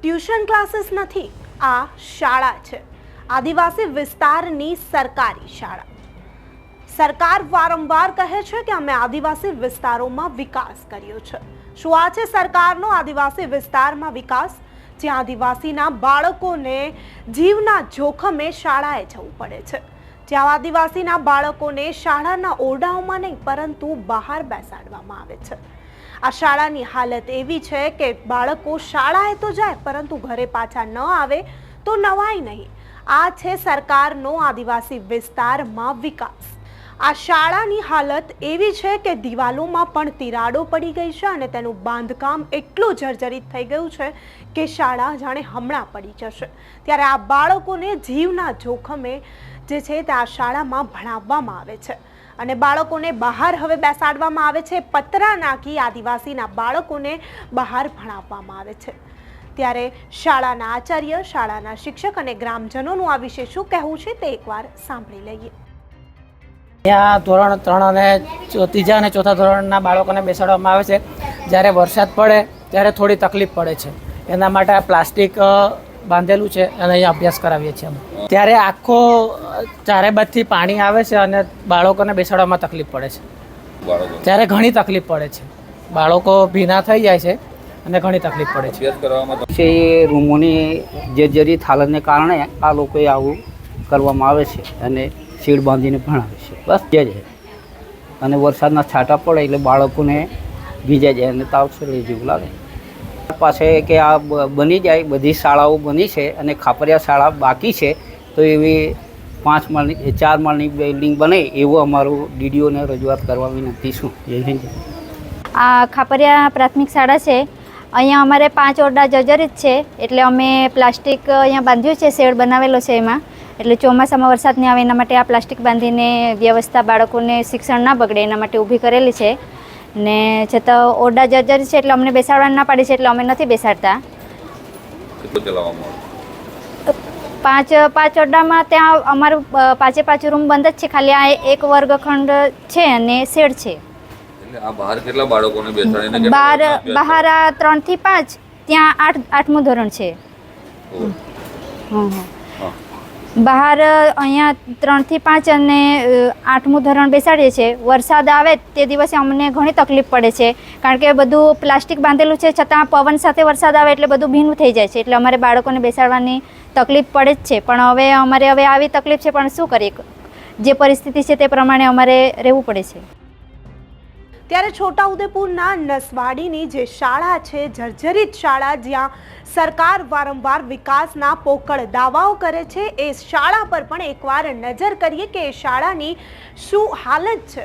Tuition classes નથી, આ શાળા છે. આદિવાસી વિસ્તારની સરકારી શાળા. સરકાર વારંવાર કહે છે કે અમે આદિવાસી વિસ્તારોમાં વિકાસ કર્યો છે. શું આ છે સરકારનો આદિવાસી વિસ્તારમાં વિકાસ? જ્યાં આદિવાસીના બાળકોને જીવના જોખમે શાળાએ જવું પડે છે. જ્યાં આદિવાસીના બાળકોને શાળાના ઓરડાઓમાં નહીં, પરંતુ બહાર બેસાડવામાં આવે છે. આ શાળાની હાલત એવી છે કે બાળકો શાળાએ તો જાય, પરંતુ ઘરે પાછા ન આવે તો નવાય નહીં. આ છે સરકારનો આદિવાસી વિસ્તારમાં વિકાસ. આ શાળાની હાલત એવી છે કે દિવાલોમાં પણ તિરાડો પડી ગઈ છે અને તેનું બાંધકામ એટલું જર્જરિત થઈ ગયું છે કે શાળા જાણે હમણાં પડી જશે. ત્યારે આ બાળકોને જીવના જોખમે જે છે તે આ શાળામાં ભણાવવામાં આવે છે. અને બાળકોને બહાર હવે બેસાડવામાં આવે છે. પતરા નાખી આદિવાસીના બાળકોને બહાર ભણાવવામાં આવે છે. ત્યારે શાળાના આચાર્ય, શાળાના શિક્ષક અને ગ્રામજનોનું આ વિશે શું કહેવું છે તે એકવાર સાંભળી લઈએ. ત્યાં ધોરણ ત્રણ અને ત્રીજા અને ચોથા ધોરણના બાળકોને બેસાડવામાં આવે છે. જ્યારે વરસાદ પડે ત્યારે થોડી તકલીફ પડે છે. એના માટે આ પ્લાસ્ટિક બાંધેલું છે અને અહીંયા અભ્યાસ કરાવીએ છીએ અમે. ત્યારે આખો ચારે બાજથી પાણી આવે છે અને બાળકોને બેસાડવામાં તકલીફ પડે છે. ત્યારે ઘણી તકલીફ પડે છે. બાળકો ભીના થઈ જાય છે અને ઘણી તકલીફ પડે છે. એ રૂમોની જર્જરિત હાલતને કારણે આ લોકોએ આવું કરવામાં આવે છે અને શીડ બાંધીને ભણાવે છે. બસ જે છે અને વરસાદના છાંટા પડે એટલે બાળકોને ભીજાઈ જાય અને તાવ શરીર જેવું લાગે. પાસે કે આ બની જાય બધી શાળાઓ બની છે અને ખાપરિયા શાળા બાકી છે. તો એવી પાંચ માળની ચાર માળની બિલ્ડિંગ બને એવું અમારું ડીડીઓને રજૂઆત કરવા વિનંતી છું જય હિન્દ. આ ખાપરિયા પ્રાથમિક શાળા છે. અહીંયા અમારે પાંચ ઓરડા જર્જરિત છે. એટલે અમે પ્લાસ્ટિક અહીંયા બાંધ્યું છે શેડ બનાવેલો છે એમાં. એટલે ચોમાસામાં વરસાદ નહીં આવે એના માટે આ પ્લાસ્ટિક બાંધીને વ્યવસ્થા બાળકોને શિક્ષણ ના બગડે એના માટે ઊભી કરેલી છે. ને છતાં ઓરડા જર્જરિત છે એટલે અમને બેસાડવા ના પાડી છે એટલે અમે નથી બેસાડતા. કેટલું ચલાવવામાં આવે? પાંચ પાંચ ઓરડામાં ત્યાં અમારું પાંચે પાંચ રૂમ બંધ જ છે. ખાલી આ એક વર્ગખંડ છે અને શેડ છે. બાર બહાર આ ત્રણથી પાંચ ત્યાં આઠ આઠમું ધોરણ છે. હં, હં. બહાર અહીંયા ત્રણથી પાંચ અને આઠમું ધોરણ બેસાડીએ છીએ. વરસાદ આવે તે દિવસે અમને ઘણી તકલીફ પડે છે. કારણ કે બધું પ્લાસ્ટિક બાંધેલું છે, છતાં પવન સાથે વરસાદ આવે એટલે બધું ભીનું થઈ જાય છે. એટલે અમારે બાળકોને બેસાડવાની તકલીફ પડે જ છે. પણ હવે અમારે હવે આવી તકલીફ છે, પણ શું કરીએ? જે પરિસ્થિતિ છે તે પ્રમાણે અમારે રહેવું પડે છે. ત્યારે છોટાઉદેપુરના નસવાડીની જે શાળા છે, જર્જરિત શાળા, જ્યાં સરકાર વારંવાર વિકાસના પોકળ દાવાઓ કરે છે, એ શાળા પર પણ એકવાર નજર કરીએ કે એ શાળાની શું હાલત છે.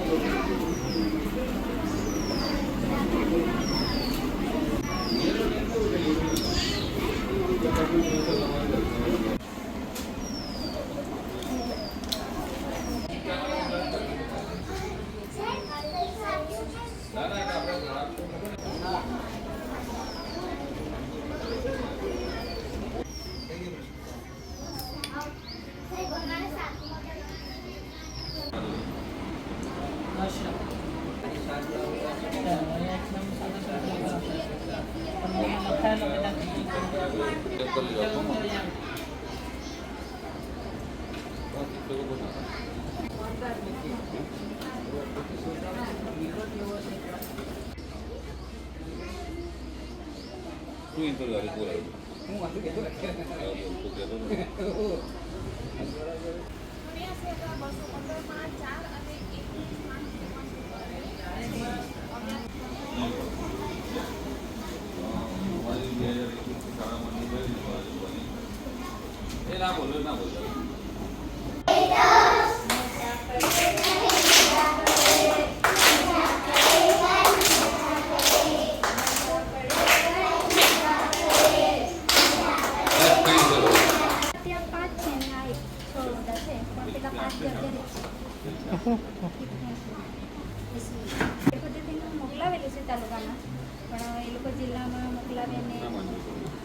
ચેક કરી લેજો. શું ઇન્ટરવ્યુ આવી બોલાવ્યું તું કહેતો હતો. અમારી જે શાળામાં એ ના બોલો એ ના બોલો ત્યાં પાંચ છે ને આ એક છ ઓરડા છે પણ પેલા પાંચ જર્જરિત છે એ પદ્ધતિનું મોકલાવેલું છે તાલુકામાં પણ એ લોકો જિલ્લામાં મોકલાવે ને ના માનવી પડે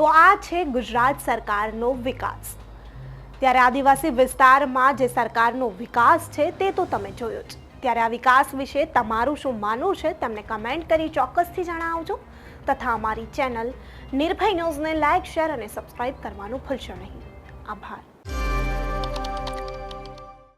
તો આ છે ગુજરાત સરકારનો વિકાસ. ત્યારે આદિવાસી વિસ્તારમાં જે સરકારનો વિકાસ છે તે તો તમે જોયો જ. ત્યારે આ વિકાસ વિશે તમારું શું માનવું છે તેમને કમેન્ટ કરી ચોક્કસથી જણાવજો. તથા અમારી ચેનલ નિર્ભય ન્યૂઝને લાઇક શેર અને સબસ્ક્રાઇબ કરવાનું ભૂલશો નહીં. આભાર.